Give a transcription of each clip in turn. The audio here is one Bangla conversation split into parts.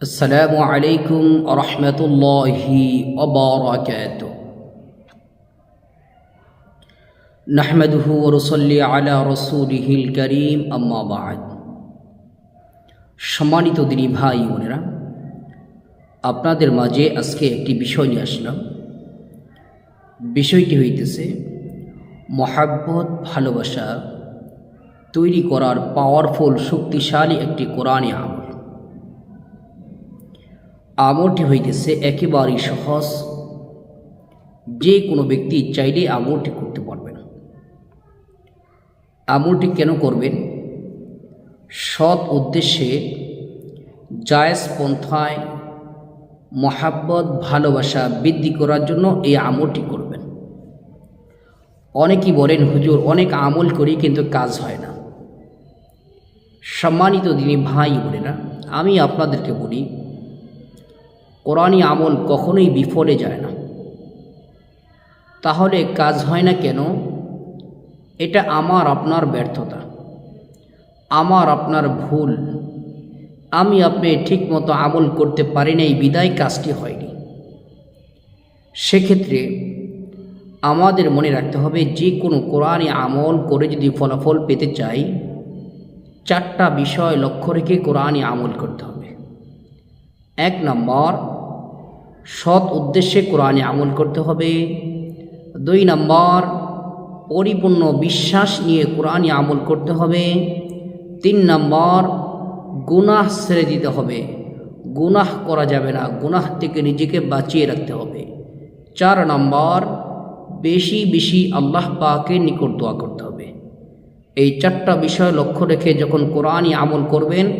আসসালামু আলাইকুম রহমতুল্লাহি অবরাকাত নাহমদহু রসল্লি আলা রসুলহিল করিম আম্মাবাদ সম্মানিত দিনী ভাই বোনেরা, আপনাদের মাঝে আজকে একটি বিষয় নিয়ে আসলাম। বিষয়টি হইতেছে মহাব্বত, ভালোবাসা তৈরি করার পাওয়ারফুল শক্তিশালী একটি কোরআনে আম আমলটি হইতেছে একেবারেই সহজ। যে কোনো ব্যক্তি চাইলে আমলটি করতে পারবেন আমলটি কেন করবেন? সৎ উদ্দেশ্যে জায়েজ পন্থায় মহাব্বত, ভালোবাসা বৃদ্ধি করার জন্য এই আমলটি করবেন। অনেকেই বলেন, হুজুর, অনেক আমল করি কিন্তু কাজ হয় না। সম্মানিত দিনী ভাই বোনেরা, আমি আপনাদেরকে বলি কোরআনী আমল কখনোই বিফলে যায় না। তাহলে কাজ হয় না কেন? এটা আমার, আপনার ব্যর্থতা। আমার, আপনার ভুল। আমি, আপনি ঠিকমতো আমল করতে পারি না এই বিদায় কাজটি হয়নি। সেক্ষেত্রে আমাদের মনে রাখতে হবে, যে কোনো কোরআনে আমল করে যদি ফলাফল পেতে চাই, চারটা বিষয় লক্ষ্য রেখে কোরআনে আমল করতে হবে। এক নম্বর সৎ উদ্দেশ্যে কোরআনে আমল করতে হবে। দুই নম্বর, পরিপূর্ণ বিশ্বাস নিয়ে কোরআনে আমল করতে হবে। তিন নম্বর, গুনাহ ছেড়ে দিতে হবে। গুনাহ করা যাবে না, গুনাহ থেকে নিজেকে বাঁচিয়ে রাখতে হবে। চার নম্বর, বেশি বেশি আল্লাহ পাকে নিকট দোয়া করতে হবে। এই চারটা বিষয় লক্ষ্য রেখে যখন কোরআনই আমল করবেন,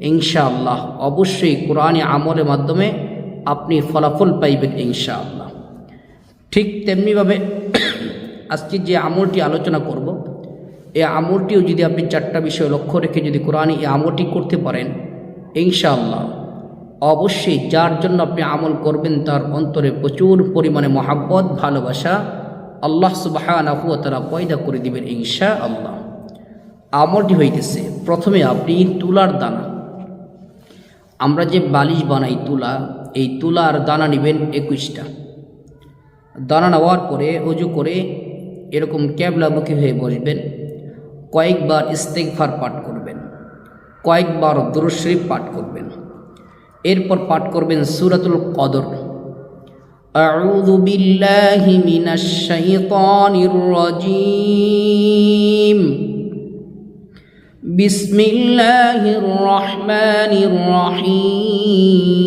ইনশাআল্লাহ অবশ্যই কোরআনই আমলের মাধ্যমে আপনি ফলাফল পাইবেন ইনশাআল্লাহ। ঠিক তেমনিভাবে আজকে যে আমলটি আলোচনা করব, এই আমলটিও যদি আপনি চারটা বিষয় লক্ষ্য রেখে যদি কোরআন এই আমলটি করতে পারেন, ইনশাআল্লাহ অবশ্যই যার জন্য আপনি আমল করবেন তার অন্তরে প্রচুর পরিমাণে মহাব্বত, ভালোবাসা আল্লাহ সুবাহ তারা পয়দা করে দিবেন ইনশা আল্লাহ আমলটি হইতেছে, প্রথমে আপনি তুলার দানা। আমরা যে বালিশ বানাই তুলা এই তুলার দানা নেবেন একুশটা দানা নেওয়ার পরে অজু করে এরকম ক্যাবলামুখী হয়ে বসবেন কয়েকবার ইস্তেকফার পাঠ করবেন কয়েকবার দুরুশরীফ পাঠ করবেন এরপর পাঠ করবেন সুরাতুল কদর أعوذ بالله من الشيطان الرجيم بسم الله الرحمن الرحيم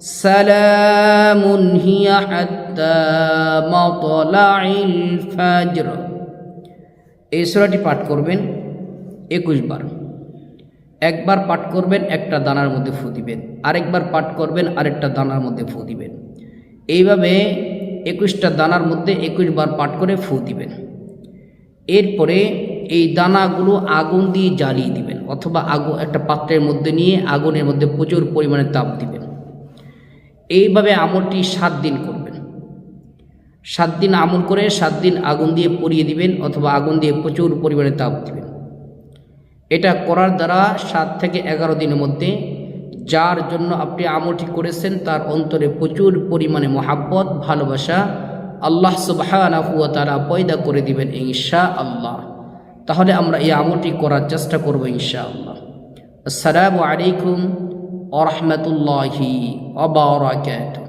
سلام هي حتى مطلع الفجر এই সূরাটি পাঠ করবেন একুশ বার একবার পাঠ করবেন একটা দানার মধ্যে ফু দিবেন আরেকবার পাঠ করবেন আরেকটা দানার মধ্যে ফু দিবেন এইভাবে একুশটা দানার মধ্যে একুশ বার পাঠ করে ফু দিবেন এরপরে এই দানাগুলো আগুন দিয়ে জ্বালিয়ে দিবেন অথবা আগুন একটা পাত্রের মধ্যে নিয়ে আগুনের মধ্যে প্রচুর পরিমাণে তাপ দিবেন এইভাবে আমলটি সাত দিন করবেন। সাত দিন আমল করে সাত দিন আগুন দিয়ে পরিয়ে দিবেন অথবা আগুন দিয়ে প্রচুর পরিমাণে তাপ দিবেন। এটা করার দ্বারা সাত থেকে এগারো দিনের মধ্যে যার জন্য আপনি আমলটি করেছেন তার অন্তরে প্রচুর পরিমাণে মহাব্বত, ভালোবাসা আল্লাহ সুবাহ তারা পয়দা করে দিবেন ইনশা আল্লাহ তাহলে আমরা এই আমলটি করার চেষ্টা করব ইনশা আল্লাহ আসসালামু আলাইকুম আরহামতুল্লাহি অবরাকাত